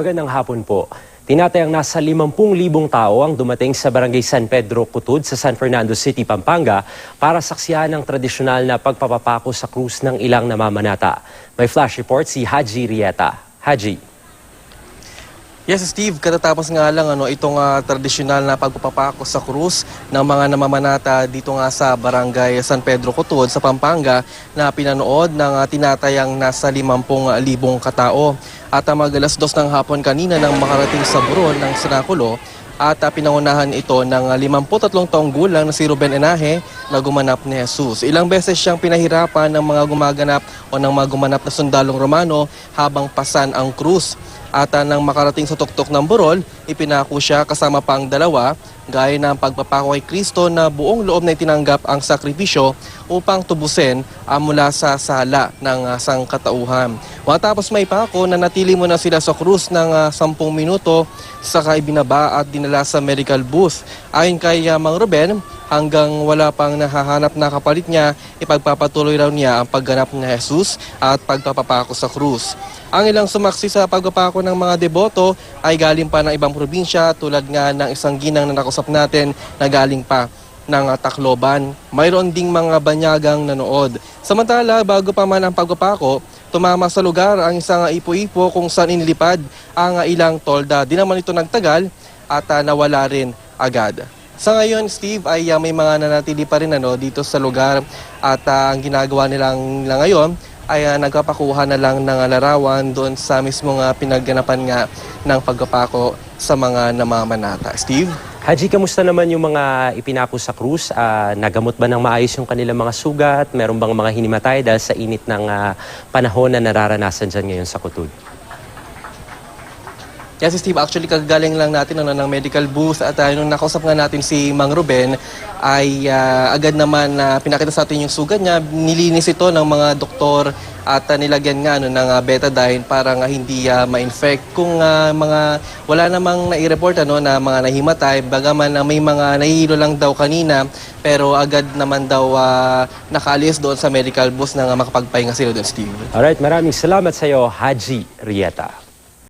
Magandang hapon po. Tinatayang nasa 50,000 tao ang dumating sa Barangay San Pedro Cutud sa San Fernando City, Pampanga para saksiyan ang tradisyonal na pagpapapako sa krus ng ilang namamanata. May flash report si Haji Rieta. Haji. Yes, Steve, katatapos nga lang ano, itong ah, tradisyonal na pagpapapako sa krus ng mga namamanata dito nga sa Barangay San Pedro Cotod sa Pampanga na pinanood ng ah, tinatayang nasa 50,000 katao. At uh, mag alas dos ng hapon kanina nang makarating sa buron ng Sinakulo at ah, pinangunahan ito ng ah, 53 taong gulang na si Ruben Enaje na gumanap ni Jesus. Ilang beses siyang pinahirapan ng mga gumaganap o ng mga gumanap na sundalong Romano habang pasan ang krus. At ah, nang makarating sa tuktok ng burol, ipinako siya kasama pa ang dalawa gaya ng pagpapako kay Kristo na buong loob na itinanggap ang sakripisyo upang tubusin ah, mula sa sala ng ah, sangkatauhan. Matapos may pako, nanatili muna sila sa krus ng ah, 10 minuto saka ibinaba at dinala sa medical booth. Ayon kay ah, Mang Ruben, hanggang wala pang nahahanap na kapalit niya, ipagpapatuloy raw niya ang pagganap ni Jesus at pagpapapako sa krus. Ang ilang sumaksi sa pagpapako ng mga deboto ay galing pa ng ibang probinsya tulad nga ng isang ginang na nakusap natin na galing pa ng uh, Tacloban. Mayroon ding mga banyagang nanood. Samantala, bago pa man ang pagpapako, tumama sa lugar ang isang ipo-ipo kung saan inilipad ang ilang tolda. Di naman ito nagtagal at uh, nawala rin agad. Sa ngayon, Steve, ay uh, may mga nanatili pa rin ano, dito sa lugar at uh, ang ginagawa nilang lang ngayon ay uh, nagpapakuha na lang ng larawan doon sa mismo nga pinagganapan nga ng pagpapako sa mga namamanata. Steve? Haji, kamusta naman yung mga ipinako sa krus? Ah, nagamot ba ng maayos yung kanilang mga sugat? Meron bang mga hinimatay dahil sa init ng ah, panahon na nararanasan dyan ngayon sa Cutud? Yes, Steve, actually kagaling lang natin ano, ng medical booth at uh, nung nakausap nga natin si Mang Ruben ay ah, agad naman na pinakita sa atin yung sugat niya. Nilinis ito ng mga doktor at ah, nilagyan nga ano, ng ah, betadine para nga hindi ah, ma-infect. Kung ah, mga wala namang nai-report ano, na mga nahimatay, bagaman na may mga nahihilo lang daw kanina pero agad naman daw ah, nakaalis doon sa medical booth na nga makapagpahinga sila doon, Steve. Alright, maraming salamat sa iyo, Haji Rieta.